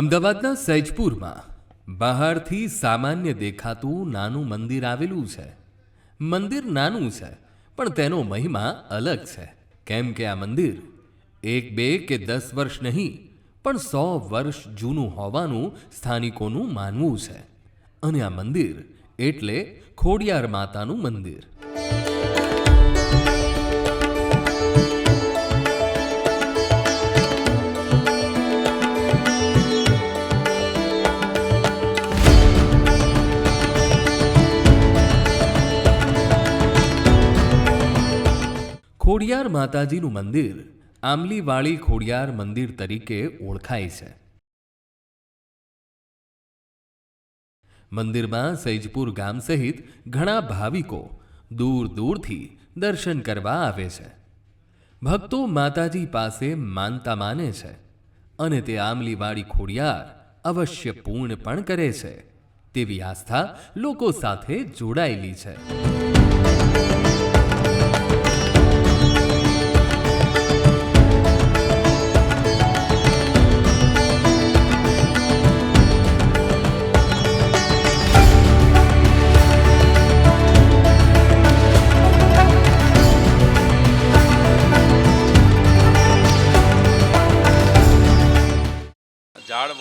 અમદાવાદના સૈજપુરમાં બહારથી સામાન્ય દેખાતું નાનું મંદિર આવેલું છે. મંદિર નાનું છે, પણ તેનો મહિમા અલગ છે. કેમ કે આ મંદિર એક બે કે દસ વર્ષ નહીં, પણ સો વર્ષ જૂનું હોવાનું સ્થાનિકોનું માનવું છે. અને આ મંદિર એટલે ખોડિયાર માતાનું મંદિર. ખોડિયાર માતાજીનું મંદિર આંબલીવાળી ખોડિયાર મંદિર તરીકે ઓળખાય છે. મંદિરમાં સૈજપુર ગામ સહિત ઘણા ભાવિકો દૂર દૂરથી દર્શન કરવા આવે છે. ભક્તો માતાજી પાસે માનતા માને છે અને તે આંબલીવાળી ખોડિયાર અવશ્ય પૂર્ણ પણ કરે છે. તેવી આસ્થા લોકો સાથે જોડાયેલી છે.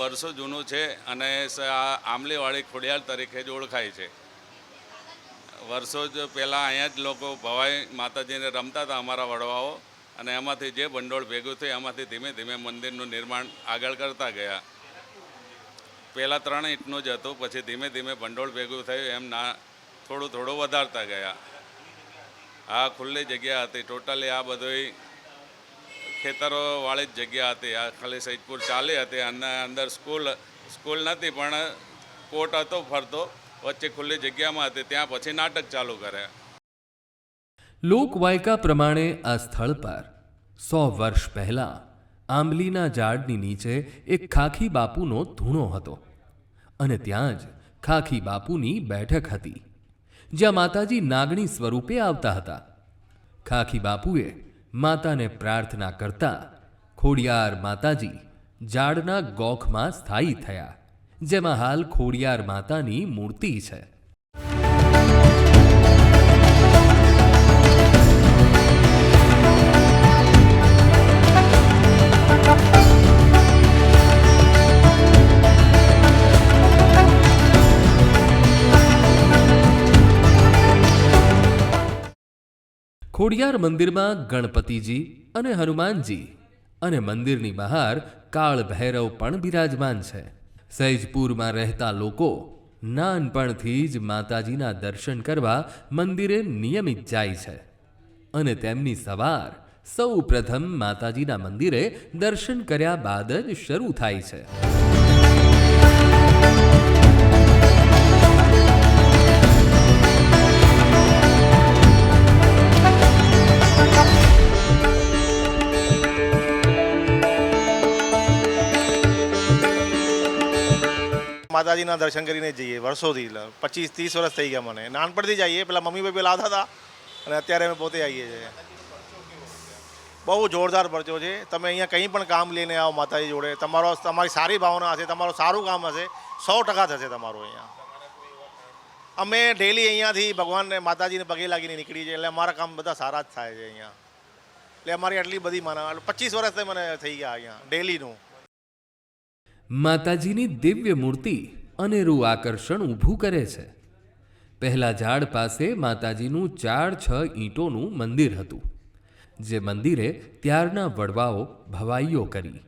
વર્ષો જૂનું છે અને સ- આ આંબલીવાળી ખોડિયાર તરીકે જ ઓળખાય છે. વર્ષો જ પહેલાં અહીંયા જ લોકો ભવાઈ માતાજીને રમતા હતા અમારા વડવાઓ અને એમાંથી જે ભંડોળ ભેગું થયું એમાંથી ધીમે ધીમે મંદિરનું નિર્માણ આગળ કરતા ગયા. પહેલાં ત્રણ ઈંટનું જ હતું, પછી ધીમે ધીમે ભંડોળ ભેગું થયું એમ ના, થોડું થોડું વધારતા ગયા. આ ખુલ્લી જગ્યા હતી, ટોટલી આ બધું ખેતરોવાળી જ જગ્યા હતી. આ ખાલી સૈદપુર ચાલી હતી. અને અંદર સ્કૂલ સ્કૂલ નથી પણ કોટ હતો ફરતો. વચ્ચે ખુલ્લી જગ્યામાં હતી. ત્યાં પછી નાટક ચાલુ કર્યા. લોકવાયકા પ્રમાણે આ સ્થળ પર સો વર્ષ પહેલાં આંબલીના ઝાડની નીચે એક ખાખી બાપુનો ધૂણો હતો. અને ત્યાં જ ખાખી બાપુની બેઠક હતી, જ્યાં માતાજી નાગણી સ્વરૂપે આવતા હતા. ખાખી બાપુએ માતાને પ્રાર્થના કરતા ખોડિયાર માતાજી ઝાડના ગોખમાં સ્થાયી થયા, જેમાં હાલ ખોડિયાર માતાની મૂર્તિ છે. ખોડિયાર મંદિરમાં ગણપતિજી અને હનુમાનજી અને મંદિરની બહાર કાળ ભૈરવ પણ બિરાજમાન છે. સૈજપુરમાં રહેતા લોકો નાનપણથી જ માતાજીના દર્શન કરવા મંદિરે નિયમિત જાય છે અને તેમની સવાર સૌ પ્રથમ માતાજીના મંદિરે દર્શન કર્યા બાદ જ શરૂ થાય છે. માતાજીના દર્શન કરીને જ જઈએ વર્ષોથી પચીસ, ત્રીસ વર્ષ થઈ ગયા મને. નાનપણથી જઈએ પેલા મમ્મી પપ્પા લાવતા હતા, અને અત્યારે અમે પોતે આવીએ છીએ. બહુ જોરદાર પરચો છે. તમે અહીંયા કંઈ પણ કામ લઈને આવો માતાજી જોડે. તમારો, તમારી સારી ભાવના હશે, તમારું સારું કામ હશે. સો ટકા થશે તમારું અહીંયા. અમે ડેલી અહીંયાથી ભગવાનને માતાજીને પગે લાગીને નીકળી છીએ એટલે અમારા કામ બધા સારા જ થાય છે અહીંયા. એટલે અમારી આટલી બધી માના પચીસ વર્ષથી મને થઈ ગયા અહીંયા ડેલીનું માતાજીની દિવ્ય મૂર્તિ અનેરું આકર્ષણ ઊભું કરે છે. પહેલા ઝાડ પાસે માતાજીનું ચાર, છ ઈંટોનું મંદિર હતું, જે મંદિરે ત્યારના વડવાઓ ભવાઈઓ કરી.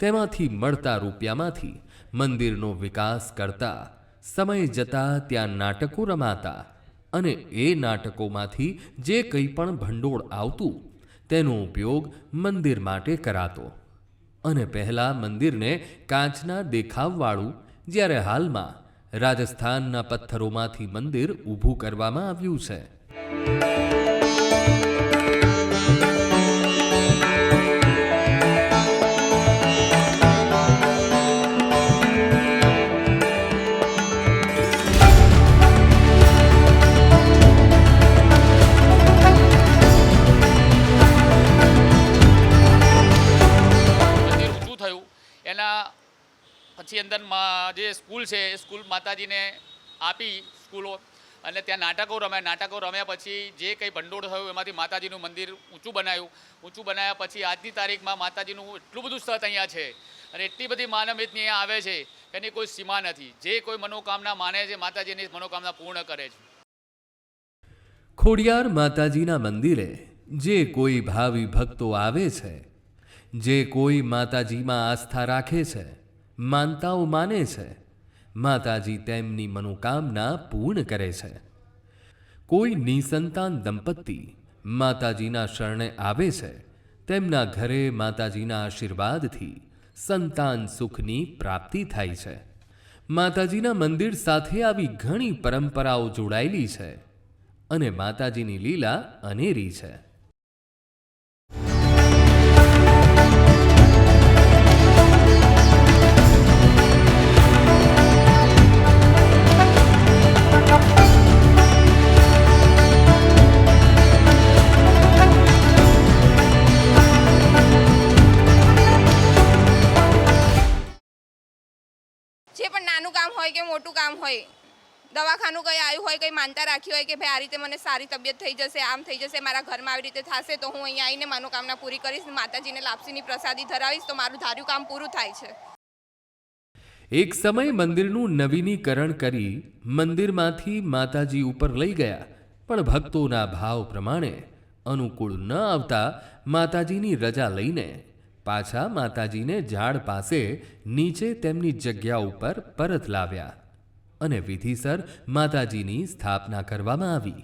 તેમાંથી મળતા રૂપિયામાંથી મંદિરનો વિકાસ કરતા સમય જતાં ત્યાં નાટકો રમાતા અને એ નાટકોમાંથી જે કંઈ પણ ભંડોળ આવતું, તેનો ઉપયોગ મંદિર માટે કરાતો. અને પહેલાં મંદિરને કાચના દેખાવવાળું, જ્યારે હાલમાં રાજસ્થાનના પથ્થરોમાંથી મંદિર ઊભું કરવામાં આવ્યું છે. જે સ્કૂલ છે, એ સ્કૂલ માતાજીને આપી સ્કૂલો. અને ત્યાં નાટકો રમ્યા. નાટકો રમ્યા પછી જે કંઈ ભંડોળ થયું, એમાંથી માતાજીનું મંદિર ઊંચું બનાવ્યું ઊંચું બનાવ્યા પછી આજની તારીખમાં માતાજીનું એટલું બધું સ્થળ અહીંયા છે. અને એટલી બધી માનવમિતની અહીંયા આવે છે એની કોઈ સીમા નથી. જે કોઈ મનોકામના માને છે માતાજીની મનોકામના પૂર્ણ કરે છે. ખોડિયાર માતાજીના મંદિરે જે કોઈ ભાવિ ભક્તો આવે છે, જે કોઈ માતાજીમાં આસ્થા રાખે છે માનતાઓ માને છે. માતાજી તેમની મનોકામના પૂર્ણ કરે છે. કોઈ નિસંતાન દંપતી માતાજીના શરણે આવે છે, તેમના ઘરે માતાજીના આશીર્વાદથી સંતાન સુખની પ્રાપ્તિ થાય છે. માતાજીના મંદિર સાથે આવી ઘણી પરંપરાઓ જોડાયેલી છે અને માતાજીની લીલા અનેરી છે. મોટું કામ હોય. દવાખાનું કંઈ આવ્યું હોય, કંઈ માનતા રાખી હોય કે ભાઈ આ રીતે મને સારી તબિયત થઈ જશે, આમ થઈ જશે, મારા ઘરમાં આવી રીતે થશે, તો હું અહીંયા આવીને મનોકામના પૂરી કરીશ, માતાજીને લાપસીની પ્રસાદી ધરાવીશ, તો મારું ધાર્યું કામ પૂરું થાય છે. એક સમય મંદિરનું નવીનીકરણ કરી મંદિરમાંથી માતાજી ઉપર લઈ ગયા, પણ ભક્તોના ભાવ પ્રમાણે અનુકૂળ ન આવતા માતાજીની રજા લઈને પાછા માતાજીને ઝાડ પાસે નીચે તેમની જગ્યા ઉપર પરત લાવ્યા. અને વિધિસર માતાજીની સ્થાપના કરવામાં આવી.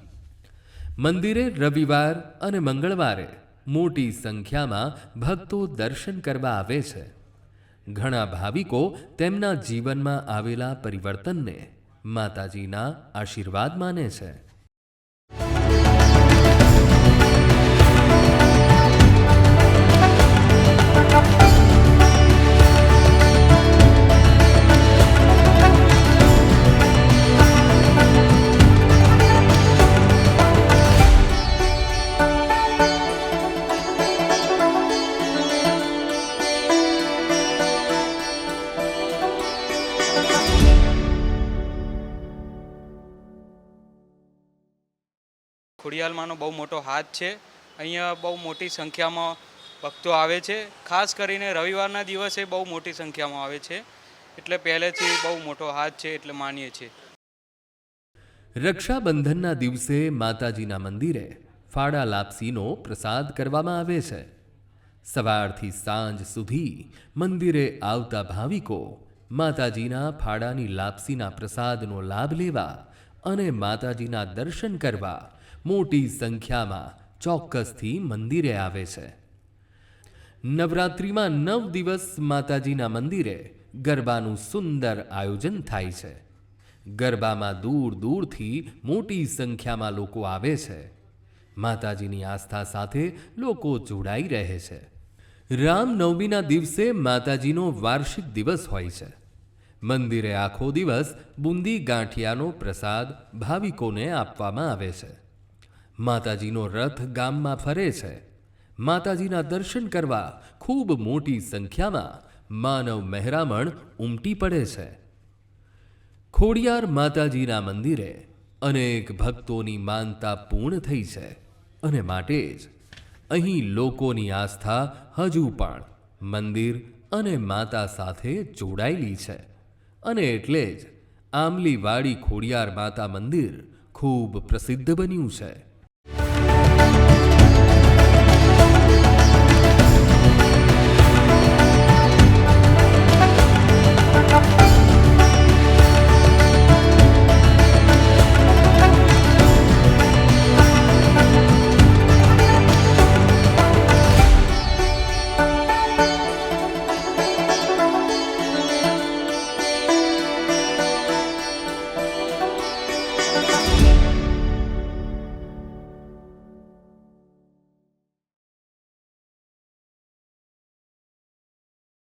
મંદિરે રવિવાર અને મંગળવારે મોટી સંખ્યામાં ભક્તો દર્શન કરવા આવે છે. ઘણા ભાવિકો તેમના જીવનમાં આવેલા પરિવર્તનને માતાજીના આશીર્વાદ માને છે. ખોડિયાલમાંનો બહુ મોટો હાથ છે. અહીંયા બહુ મોટી સંખ્યામાં ભક્તો આવે છે. ખાસ કરીને રવિવારના દિવસે બહુ મોટી સંખ્યામાં આવે છે. એટલે પહેલેથી બહુ મોટો હાથ છે એટલે માનીએ છીએ. રક્ષાબંધનના દિવસે માતાજીના મંદિરે ફાડા લાપસીનો પ્રસાદ કરવામાં આવે છે. સવારથી સાંજ સુધી મંદિરે આવતા ભાવિકો માતાજીના ફાડાની લાપસીના પ્રસાદનો લાભ લેવા અને માતાજીના દર્શન કરવા મોટી સંખ્યામાં ચોક્કસથી મંદિરે આવે છે. નવરાત્રિમાં નવ દિવસ માતાજીના મંદિરે ગરબાનું સુંદર આયોજન થાય છે. ગરબામાં દૂર દૂરથી મોટી સંખ્યામાં લોકો આવે છે. માતાજીની આસ્થા સાથે લોકો જોડાઈ રહે છે. રામનવમીના દિવસે માતાજીનો વાર્ષિક દિવસ હોય છે. મંદિરે આખો દિવસ બુંદી ગાંઠિયાનો પ્રસાદ ભાવિકોને આપવામાં આવે છે. માતાજીનો રથ ગામમાં ફરે છે. માતાજીના દર્શન કરવા ખૂબ મોટી સંખ્યામાં માનવ મહેરામણ ઉમટી પડે છે. ખોડિયાર માતાજીના મંદિરે અનેક ભક્તોની માનતા પૂર્ણ થઈ છે અને માટે જ અહીં લોકોની આસ્થા હજુ પણ મંદિર અને માતા સાથે જોડાયેલી છે. અને એટલે જ આમલીવાડી ખોડિયાર માતા મંદિર ખૂબ પ્રસિદ્ધ બન્યું છે.